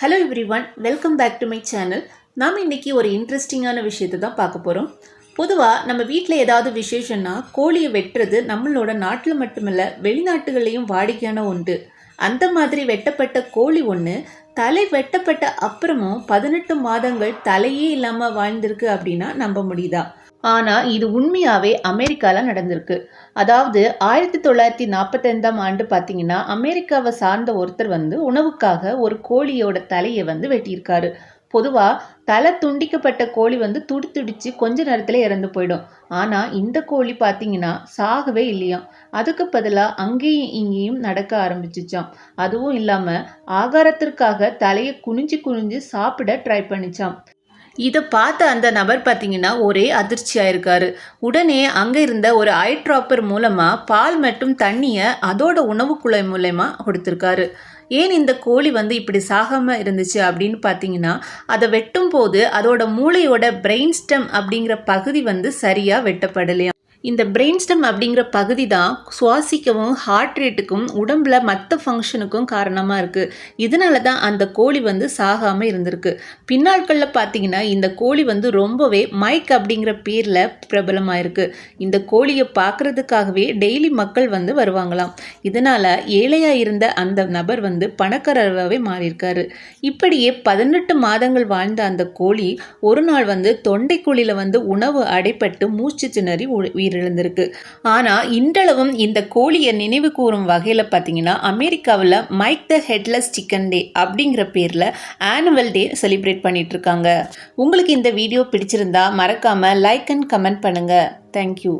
Hello everyone welcome back to my channel நாம் இன்னைக்கு ஒரு இன்ட்ரெஸ்டிங்கான விஷயத்தை தான் பார்க்க போகிறோம் பொதுவாக நம்ம வீட்டில் ஏதாவது விசேஷம்னா கோழியை வெட்டுறது நம்மளோட நாட்டில் மட்டுமல்ல வெளிநாட்டுகளையும் வாடிக்கையான ஒன்று. அந்த மாதிரி வெட்டப்பட்ட கோழி ஒன்று தலை வெட்டப்பட்ட அப்புறமும் பதினெட்டு மாதங்கள் தலையே இல்லாமல் வாழ்ந்திருக்கு அப்படின்னா நம்ப முடியுதா? ஆனால் இது உண்மையாகவே அமெரிக்காவில் நடந்திருக்கு. அதாவது ஆயிரத்தி தொள்ளாயிரத்தி நாற்பத்தைந்தாம் ஆண்டு பார்த்தீங்கன்னா அமெரிக்காவை சார்ந்த ஒருத்தர் வந்து உணவுக்காக ஒரு கோழியோட தலையை வந்து வெட்டியிருக்காரு. பொதுவாக தலை துண்டிக்கப்பட்ட கோழி வந்து துடி துடிச்சு கொஞ்ச நேரத்தில் இறந்து போயிடும். ஆனால் இந்த கோழி பார்த்தீங்கன்னா சாகவே இல்லையாம் அதுக்கு பதிலாக அங்கேயும் இங்கேயும் நடக்க ஆரம்பிச்சிச்சாம். அதுவும் இல்லாமல் ஆகாரத்திற்காக தலையை குனிஞ்சு குனிஞ்சு சாப்பிட ட்ரை பண்ணிச்சாம். இதை பார்த்த அந்த நபர் பார்த்தீங்கன்னா ஒரே அதிர்ச்சியாக இருக்காரு உடனே அங்கே இருந்த ஒரு ஐ ட்ராப்பர் மூலமாக பால் மற்றும் தண்ணியை அதோட உணவு குழாய் மூலயமா கொடுத்துருக்காரு. ஏன் இந்த கோழி வந்து இப்படி சாகாமல் இருந்துச்சு அப்படின்னு பார்த்தீங்கன்னா அதை வெட்டும் போது அதோட மூளையோட பிரெயின் ஸ்டெம் அப்படிங்கிற பகுதி வந்து சரியாக வெட்டப்படலையா? இந்த பிரெயின் ஸ்டெம் அப்படிங்கிற பகுதி தான் சுவாசிக்கவும் ஹார்ட் ரேட்டுக்கும் உடம்புல மற்ற ஃபங்க்ஷனுக்கும் காரணமாக இருக்குது இதனால தான் அந்த கோழி வந்து சாகாமல் இருந்திருக்கு. பின்னாட்களில் பார்த்தீங்கன்னா இந்த கோழி வந்து ரொம்பவே மைக் அப்படிங்கிற பேரில் பிரபலமாக இருக்குது இந்த கோழியை பார்க்குறதுக்காகவே டெய்லி மக்கள் வந்து வருவாங்களாம். இதனால் ஏழையாக இருந்த அந்த நபர் வந்து பணக்காரராகவே மாறியிருக்காரு. இப்படியே பதினெட்டு மாதங்கள் வாழ்ந்த அந்த கோழி ஒரு நாள் வந்து தொண்டைக்குழியில் வந்து உணவு அடைப்பட்டு மூச்சு திணறி உ- உயிரிழந்திருக்கு. ஆனால் இன்றளவும் இந்த கோழியை நினைவு கூறும் வகையில் பார்த்தீங்கன்னா அமெரிக்காவில் Mike the headless chicken day அப்படிங்கிற பேரில் ஆனுவல் டே செலிப்ரேட் பண்ணிட்டு இருக்காங்க உங்களுக்கு இந்த வீடியோ பிடிச்சிருந்தா மறக்காமல் லைக் அண்ட் கமெண்ட் பண்ணுங்கள் தேங்க்யூ